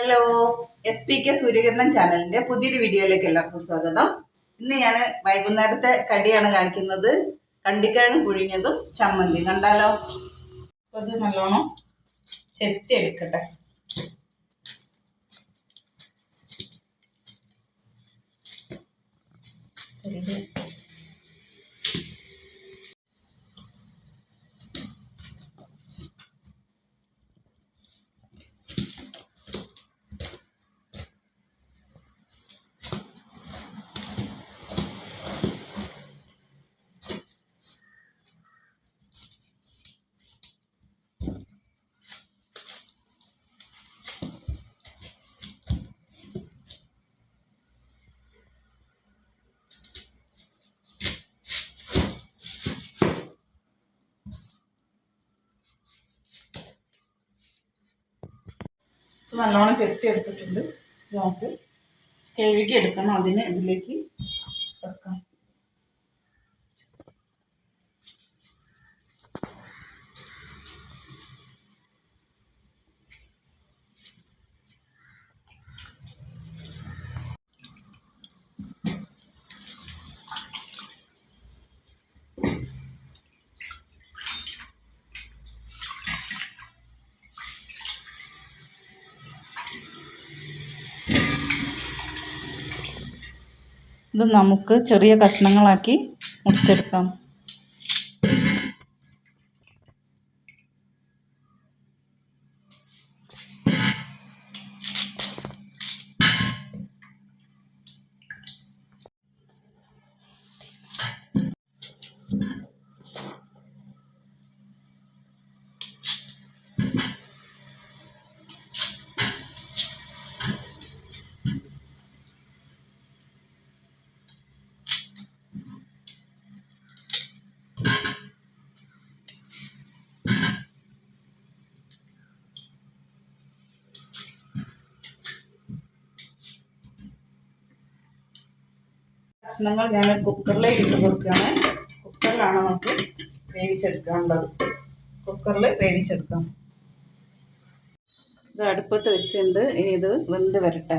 Hello S P K Suryakiranam ചാനലിന്റെ പുതിയൊരു വീഡിയോയിലേക്ക് എല്ലാവർക്കും സ്വാഗതം. ഇന്ന് ഞാൻ വൈകുന്നേരത്തെ കടിയാണ് കാണിക്കുന്നത്. കണ്ടിക്കിഴങ്ങ് പുഴിഞ്ഞതും ചമ്മന്തി കണ്ടാലോ? അത് നല്ലോണം ചെത്തി എടുക്കട്ടെ. ഇത് നല്ലോണം ചെത്തി എടുത്തിട്ടുണ്ട്. നമുക്ക് കഴുകി എടുക്കണം അതിന് ഇതിലേക്ക് വെക്കാം. ഇത് നമുക്ക് ചെറിയ കഷ്ണങ്ങളാക്കി മുറിച്ചെടുക്കാം. കഷ്ണങ്ങൾ ഞാൻ കുക്കറിലേക്ക് ഇട്ട് കൊടുക്കുകയാണ്. കുക്കറിലാണ് നമുക്ക് വേവിച്ചെടുക്കാനുള്ളത്. കുക്കറിൽ വേവിച്ചെടുക്കാം. ഇത് അടുപ്പത്ത് വെച്ചിട്ടുണ്ട്. ഇനി ഇത് വെന്ത് വരട്ടെ.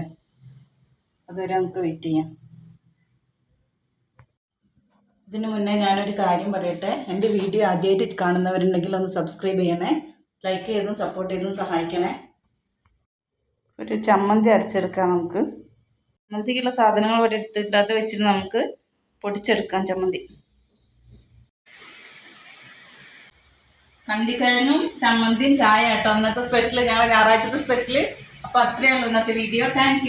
അതുവരെ നമുക്ക് വെയിറ്റ് ചെയ്യാം. ഇതിനു മുന്നേ ഞാനൊരു കാര്യം പറയട്ടെ. എന്റെ വീഡിയോ ആദ്യമായിട്ട് കാണുന്നവരുണ്ടെങ്കിൽ ഒന്ന് സബ്സ്ക്രൈബ് ചെയ്യണേ. ലൈക്ക് ചെയ്തും സപ്പോർട്ട് ചെയ്തും സഹായിക്കണേ. ഒരു ചമ്മന്തി അരച്ചെടുക്കാം നമുക്ക്. ചമ്മന്തിക്കുള്ള സാധനങ്ങൾ ഇവിടെ എടുത്തിട്ട് അത് വെച്ചിട്ട് നമുക്ക് പൊടിച്ചെടുക്കാം ചമ്മന്തി. കണ്ടിക്കഴിഞ്ഞും ചമ്മന്തിയും ചായ കേട്ടോ ഇന്നത്തെ സ്പെഷ്യൽ ഞങ്ങൾ ഞായറാഴ്ചത്തെ സ്പെഷ്യൽ അപ്പോൾ ഉള്ളൂ ഇന്നത്തെ വീഡിയോ താങ്ക്